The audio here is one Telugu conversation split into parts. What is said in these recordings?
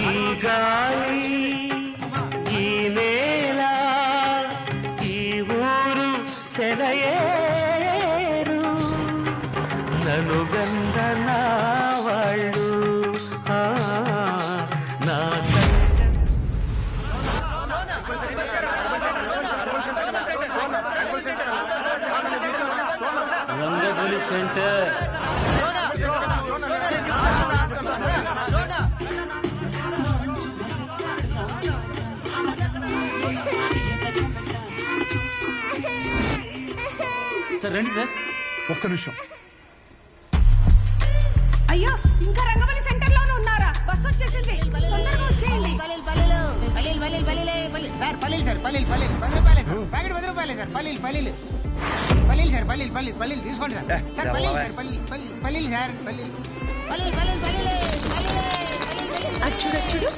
ఈ గాలి రండి సార్. ఒక్క నిమిషం. అయ్యో ఇంకా రంగబలి సెంటర్లోనే ఉన్నారా? బస్ వచ్చేసింది. తొందరగా వచ్చేయండి. సార్ పల్లీలు సార్ పల్లీలు పల్లీలు. పది రూపాయలే సార్. ప్యాకెట్ పది రూపాయలే సార్. పల్లీలు పల్లీలు. పల్లీలు సార్ పల్లీలు పల్లీలు పల్లీలు. తీసుకోండి సార్. సార్ పల్లీలు సార్ పల్లీలు పల్లీలు పల్లీలు సార్ పల్లీలు. పల్లీలు పల్లీలు పల్లీలే పల్లీలే పల్లీలు పల్లీలు. అచ్చుడు అచ్చుడు.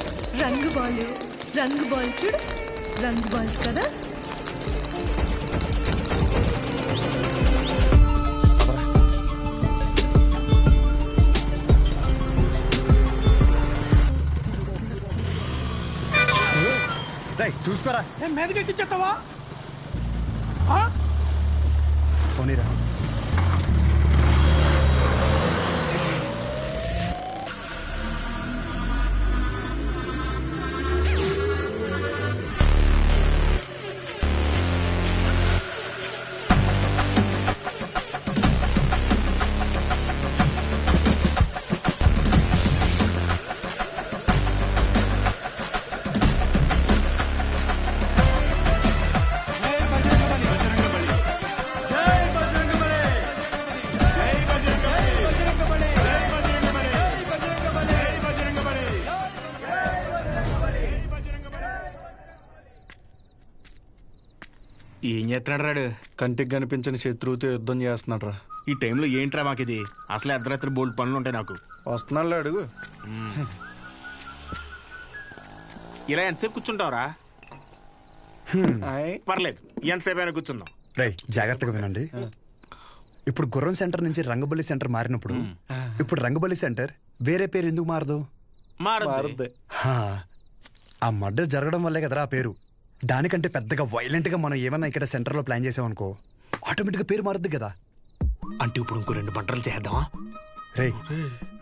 రంగు బాల్ రంగు బాల్ చూడు. రంగు బాల్ కదా? రై చూసుకోరా మీదకి ఎక్కిచ్చేస్తావా పోనీరా. ఏం చేస్తున్నాడు రాడు? కంటికి కనిపించని శత్రువుతో యుద్ధం చేస్తున్నాడు రా ఈ టైంలో ఏంట్రా మాకిది? అసలే అర్ధరాత్రి బోల్డ్ పనులు ఉంటాయి నాకు. వస్తున్నాడు అడుగు. ఇలా ఎంతసేపు కూర్చుంటావురా? ఆయ్. పర్లేదు. ఎంతసేపు అయినా కూర్చుందాం. రై జాగ్రత్తగా వినండి. ఇప్పుడు గుర్రం సెంటర్ నుంచి రంగబలి సెంటర్ మారినప్పుడు ఇప్పుడు రంగబలి సెంటర్ వేరే పేరు ఎందుకు మారదు? మారద్దు. మారుద్ది. హా, ఆ మర్డర్ జరగడం వల్లే కదరా ఆ పేరు. దానికంటే పెద్దగా వైలెంట్గా మనం ఏమన్నా ఇక్కడ సెంటర్లో ప్లాన్ చేసామనుకో ఆటోమేటిక్గా పేరు మారుద్ది కదా. అంటే ఇప్పుడు ఇంకో రెండు పంటలు చేద్దామా? రే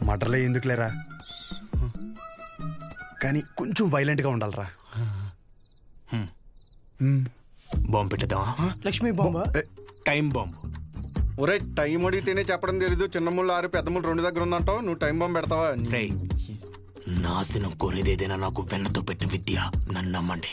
మర్డర్లే ఎందుకు లేరా కానీ కొంచెం వైలెంట్గా ఉండాలిరా. బాంబు పెట్టేద్దామా? లక్ష్మీ బాంబా? Time bomb. ఒరే టైం అడిగితేనే చెప్పడం తెలీదు. చిన్న ముళ్ళు ఆరు పెద్ద ముళ్ళు రెండు దగ్గర ఉందంటావు. నువ్వు టైం బాంబు పెడతావా? రేయ్ నాశనం కోరేదేదైనా నాకు వెన్నతో పెట్టిన విద్య. నన్ను నమ్మండి.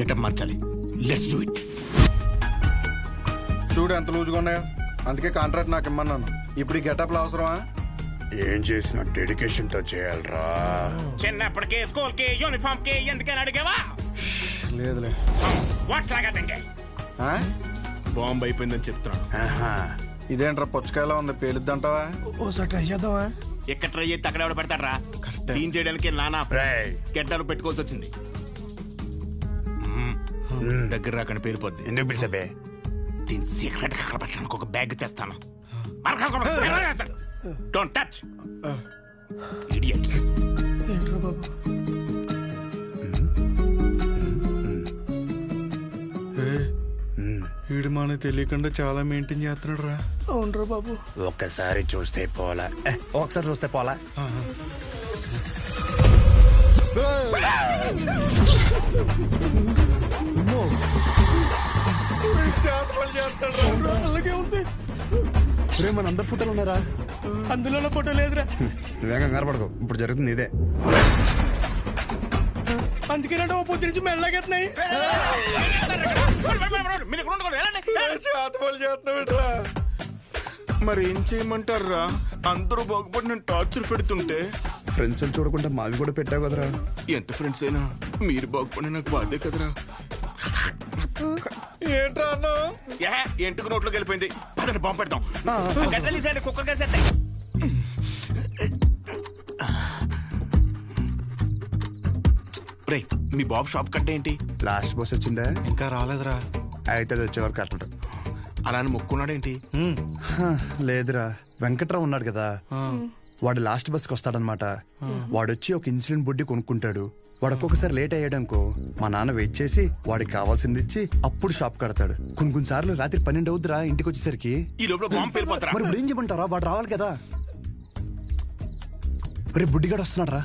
గెటప్ మార్చాలి. లెట్స్ డూ ఇట్ చూడు ఎంత లూజుగా ఉన్నాయో. అందుకే కాంట్రాక్ట్ నాకు ఇమ్మన్నాను. ఇప్పుడు ఈ గెటప్లు అవసరమా? ఏం చేసిన డెడికేషన్తో చేయాలరా. చిన్నప్పటికే స్కూల్కి యూనిఫామ్కి ఎందుకని అడిగావా? లేదులే. వాట్ లాగా తింగే ఆ? బాంబు అయిపోయిందని చెప్తున్నాను ఇదేంట్రా పుచ్చకాయలా ఉంది? పేలుద్దంటావా? ఓసారి ట్రై చేద్దామా? ఎక్కడ ట్రై చేస్తే అక్కడ ఎవడ పెడతాడ్రా? క్లీన్ చేయడానికి నానా గెడ్డలు పెట్టుకోవాల్సి వచ్చింది. దగ్గర రాకని పేలిపోద్ది ఎందుకు పిలిచబే దీని సీక్రెట్ అక్కడ పెట్టడానికి ఒక బ్యాగ్ తెస్తాను. డోంట్ టచ్ ఇడియట్స్ ఏంట్రా బాబు? వీడు మనకు తెలియకుండా చాలా మెయింటైన్ చేస్తున్నాడు రా అవునరా బాబు. ఒక్కసారి చూస్తే పోలా. ఒకసారి చూస్తే పోలా. అలాగే ఉంది రే మన అందరు ఫోటోలు ఉన్నారా అందులో ఫోటో లేదురా. నువ్వేం కంగారు పడకు ఇప్పుడు జరుగుతుంది ఇదే. అందుకేనంటే ఓ పొద్దు నుంచి మెల్లగెత్తున్నాయి. మరి ఏం చేయమంటారా అందరూ బాగుపడి నేను టార్చర్ పెడుతుంటే. ఫ్రెండ్స్ అని చూడకుండా మావి కూడా పెట్టావు కదరా. ఎంత ఫ్రెండ్స్ అయినా మీరు బాగుపడి నాకు బాధే కదరా. ఏంట్రా అన్న? ఎంటుకు నోట్లోకి వెళ్ళిపోయింది. పదండి బాంబు పెడతాం గడ్డలు తీసేయండి కుక్కర్ కేసేస్తాయి. రే మీ బాబు షాప్ కట్ట ఏంటి? లాస్ట్ బస్ వచ్చిందా? ఇంకా రాలేదురా. అయితే అది వచ్చేవారు కట్టడు. అలా అని మొక్కున్నాడేంటి? లేదురా. వెంకట్రావు ఉన్నాడు కదా. వాడు లాస్ట్ బస్కి వస్తాడనమాట వాడు వచ్చి ఒక ఇన్సులిన్ బుడ్డి కొనుక్కుంటాడు. వాడు ఒక్కొక్కసారి లేట్ అయ్యాడనుకో మా నాన్న వెయిట్ చేసి వాడికి కావాల్సింది ఇచ్చి అప్పుడు షాప్ కడతాడు. కొన్ని కొన్ని సార్లు రాత్రి పన్నెండు అవుద్దిరా ఇంటికి వచ్చేసరికి ఈ లోపల బాంబు పేలిపోతారా? మరి ఇప్పుడు ఏం చెప్పంటారా వాడు రావాలి కదా. రే బుడ్డిగాడు వస్తున్నాడు రా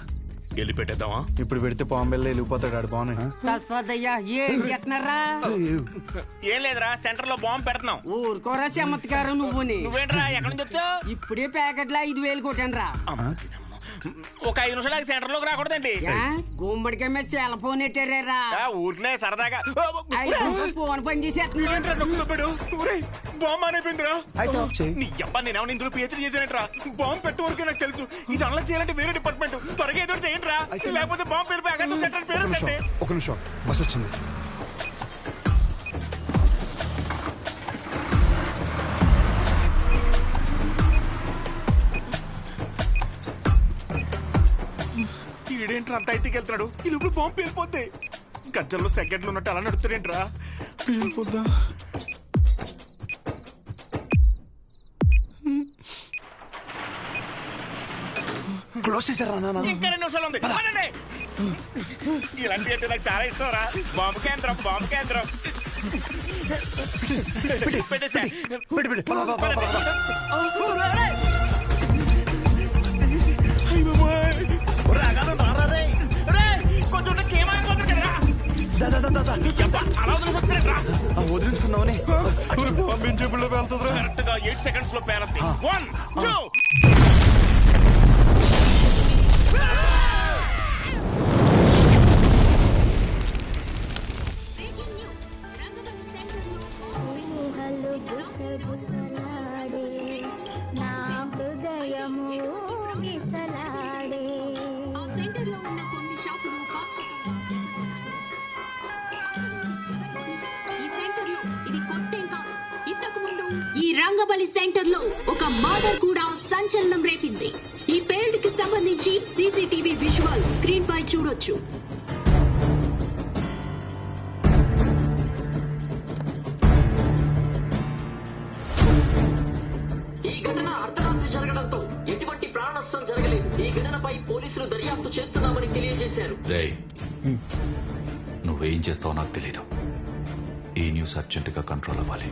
వెళ్ళి పెట్టేద్దామా? ఇప్పుడు పెడితే పాంబెల్లో వెళ్ళిపోతాడు ఆడు బాగున్నాయి తస్సదయ్యా ఏం చేస్తున్నారా? ఏం లేదురా సెంటర్లో బాంబు పెడుతున్నాం. ఊరుకోరా చమత్కారం నువ్వుని. నువ్వేంట్రా ఎక్కడి నుంచి వచ్చావు? ఇప్పుడే ప్యాకెట్లో ఐదు వేలు కొట్టాను రా ఒక ఐదు నిమిషాలు సెంటర్లోకి రాకూడదండి గుమ్మడికాయ మీద సెల్ ఫోన్ ఎట్టారా ఆ, ఊరికనే సరదాగా. ఫోన్ పని చేసేస్తున్నాడు. బాంబు అనేపోయిందిరా నీ అబ్బా నేనేమన్నా ఇందులో పిహెచ్డీ చేశానంట్రా? బాంబు పెట్టే వరకు నాకు తెలుసు. ఇది అలా చేయాలంటే వేరే డిపార్ట్మెంట్. త్వరగా ఏదో చేయండి రా లేకపోతే బాంబు పేరు అక్కడ సెంటర్ ఒక పేరు ఒక నిమిషం. బస్ వచ్చింది. ఈడేంట్రా అంత అయితే వెళ్తున్నాడు ఈ లోపల బాంబు పేలిపోతే గజ్జల్లో సెకండ్లు ఉన్నట్టు అలా నడుస్తాడేంట్రా పేలిపోద్దా క్లోజ్ చేశారా నాన్న ఇంకా రెండు నిమిషాలు ఉంది పదండి. ఇలాంటి అంటే నాకు చాలా ఇష్టం రా బాంబు కేంద్రం బాంబు కేంద్రం పెట్టేసా పెట్టి పెట్టి పద, పద, పద, పద, పద. కొంచెం వదిలించుకుందామని. పంపించేపుల్లో వెళ్తుందిరా కరెక్ట్గా ఎయిట్ సెకండ్స్లో పేరద్ది వన్ టూ ఈ రంగబలి సెంటర్లో ఒక మర్డర్ కూడా సంచలనం రేపింది. ఈ పేల్డ్కి సంబంధించి సీసీటీవీ విజువల్ స్క్రీన్ పై చూడొచ్చు. ఈ ఘటన అర్ధరాత్రి జరగడంతో ఎటువంటి ప్రాణ నష్టం జరగలేదు. ఈ ఘటనపై పోలీసులు దర్యాప్తు చేస్తున్నామని తెలియజేశారు. రేయ్ నువ్వేం చేస్తావో నాకు తెలీదు. ఈ న్యూస్ అర్జెంటుగా కంట్రోల్ అవ్వాలి.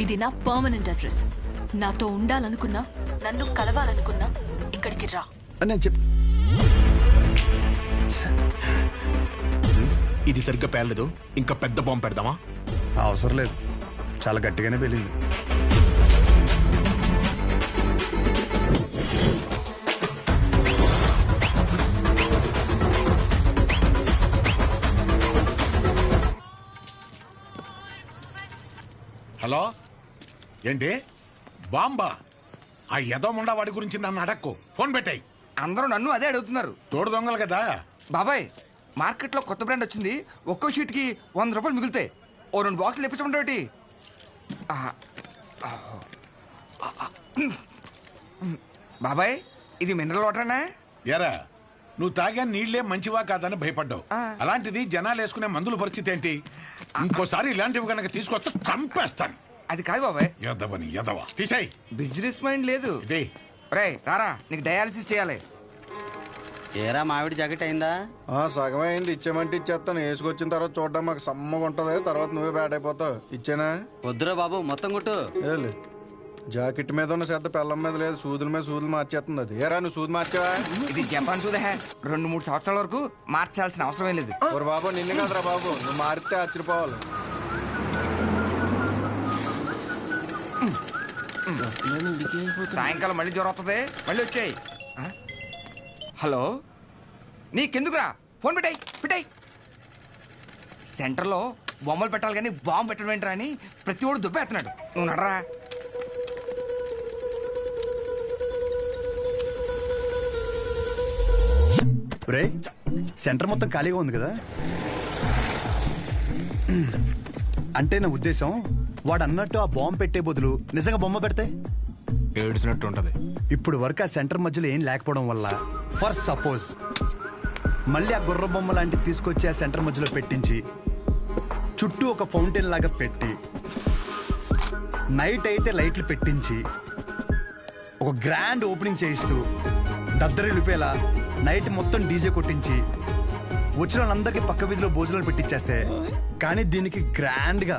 ఇది నా పర్మనెంట్ అడ్రస్ నాతో ఉండాలనుకున్నా నన్ను కలవాలనుకున్నా ఇక్కడికి రా. అని నేను చెప్ ఇది సరిగ్గా పేర్లేదు ఇంకా పెద్ద బాంబు పెడదామా? అవసరం లేదు. చాలా గట్టిగానే పెళ్ళింది హలో? ఏంటి? బాంబా. ఆ యదోముండా వాడి గురించి నన్ను అడక్కు. ఫోన్ పెట్టాయి. అందరూ నన్ను అదే అడుగుతున్నారు. తోడు దొంగలు కదా? బాబాయ్ మార్కెట్లో కొత్త బ్రాండ్ వచ్చింది. ఒక్కో షీట్కి వంద రూపాయలు మిగులుతాయి. ఓ రెండు బాక్సులు ఇప్పించమంటే బాబాయ్ ఇది మినరల్ వాటర్నా? ఎరా నువ్వు తాగా నీళ్ళే మంచివా కాదని భయపడ్డావు. అలాంటిది జనాలు వేసుకునే మందుల పరిస్థితి ఏంటి? ఇంకోసారి ఇలాంటివి కనుక తీసుకొస్తే చంపేస్తాను. అది కాదు బాబాయ్. ఎదవని ఎదవ తీసాయి. బిజినెస్ మైండ్ లేదు. ఇదే. రే రారా నీకు డయాలసిస్ చేయాలి. ఏరా మామిడి జాకెట్ అయిందా? ఆ సగమే అయింది. ఇచ్చేమంటే ఇచ్చేస్తాను. వేసుకొచ్చిన తర్వాత చూడడం మాకు సమ్మగా ఉంటది. తర్వాత నువ్వే బ్యాట్ అయిపోతావు. ఇచ్చేనా? వద్దురా బాబు మొత్తం కొట్టు. ఏలే. జాకెట్ మీద ఉన్న శ్రద్ధ పెళ్ళం మీద లేదు. సూదుల మీద సూదులు మార్చేస్తుంది అది. ఏరా నువ్వు సూది మార్చావా? ఇది జపాన్ సూదే. రెండు మూడు సంవత్సరాల వరకు మార్చాల్సిన అవసరం లేదు. ఓరి బాబు నిన్ను కాదురా బాబు. నువ్వు మారితే ఆశ్చర్యపోవాలి. సాయంకాలం మళ్ళీ జ్వరం వస్తుంది మళ్ళీ వచ్చాయి. హలో? నీకెందుకురా? ఫోన్ పెట్టాయి పెట్టాయి. సెంటర్లో బొమ్మలు పెట్టాలి కానీ బాంబు పెట్టడం ఏంట్రా అని ప్రతి ఒడు దుబ్బేస్తున్నాడు నువ్వు నడరా. రే సెంటర్ మొత్తం ఖాళీగా ఉంది కదా? అంటే నా ఉద్దేశం వాడు అన్నట్టు ఆ బాంబు పెట్టే బదులు నిజంగా బొమ్మ పెడితే? ఏడ్చినట్టు ఉంటది. ఇప్పుడు వరకు ఆ సెంటర్ మధ్యలో ఏం లేకపోవడం వల్ల ఫర్ సపోజ్ మళ్ళీ ఆ గుర్ర బొమ్మ లాంటివి తీసుకొచ్చి ఆ సెంటర్ మధ్యలో పెట్టించి చుట్టూ ఒక ఫౌంటైన్ లాగా పెట్టి నైట్ అయితే లైట్లు పెట్టించి ఒక గ్రాండ్ ఓపెనింగ్ చేయిస్తూ దద్దరిల్లిపేలా నైట్ మొత్తం డీజే కొట్టించి వచ్చిన వాళ్ళందరికీ పక్క వీధిలో భోజనాలు పెట్టించేస్తే కానీ దీనికి గ్రాండ్గా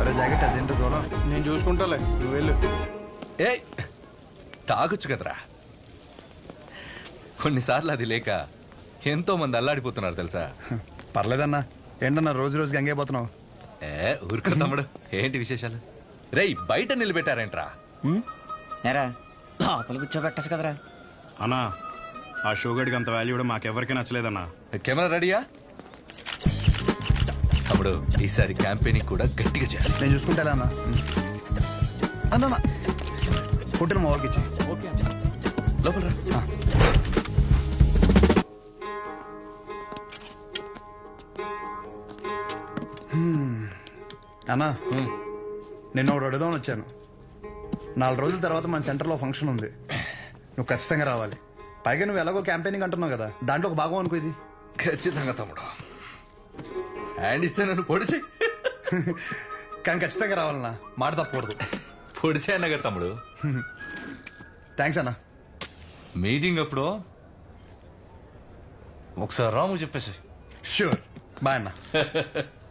అరే జాకెట్ అదేంటో చూడం. నేను చూసుకుంటాలే. నువ్వు వెళ్ళు. ఏ తాగొచ్చు కదరా. కొన్నిసార్లు అది లేక ఎంతో మంది అల్లాడిపోతున్నారు తెలుసా? పర్లేదన్నా. ఏంటన్నా రోజు రోజుకి గంగైపోతున్నావు ఏ ఊరుకో తమ్ముడు. ఏంటి విశేషాలు? రేయ్ బయట నిలబెట్టారేంట్రా? నేరా లోపల కూర్చోబెట్టచ్చు కదరా. అన్నా ఆ షో గడికి అంత వాల్యూ కూడా మాకెవరికి నచ్చలేదన్నా. కెమెరా రెడీయా? తమ్ముడు ఈసారి క్యాంపెయినింగ్ కూడా గట్టిగా చేయాలి. నేను చూసుకుంటా అన్న అన్న. ఫోటోని మా వాళ్ళకి ఇచ్చి. లోపల. అన్నా నిన్న ఒకటి అడుగుదామని వచ్చాను. నాలుగు రోజుల తర్వాత మన సెంటర్లో ఫంక్షన్ ఉంది. నువ్వు ఖచ్చితంగా రావాలి. పైగా నువ్వు ఎలాగో క్యాంపెయినింగ్ అంటున్నావు కదా. దాంట్లో ఒక భాగం అనుకో ఇది. ఖచ్చితంగా తమ్ముడు. హ్యాండ్ ఇస్తే నన్ను పొడిసి కానీ ఖచ్చితంగా రావాలన్నా. మాట తప్పకూడదు. పొడిసే అన్నగా తమ్ముడు. థ్యాంక్స్ అన్నా. మీటింగ్ అప్పుడు ఒకసారి రాము చెప్పేసి. షూర్ బాయ్ అన్నా.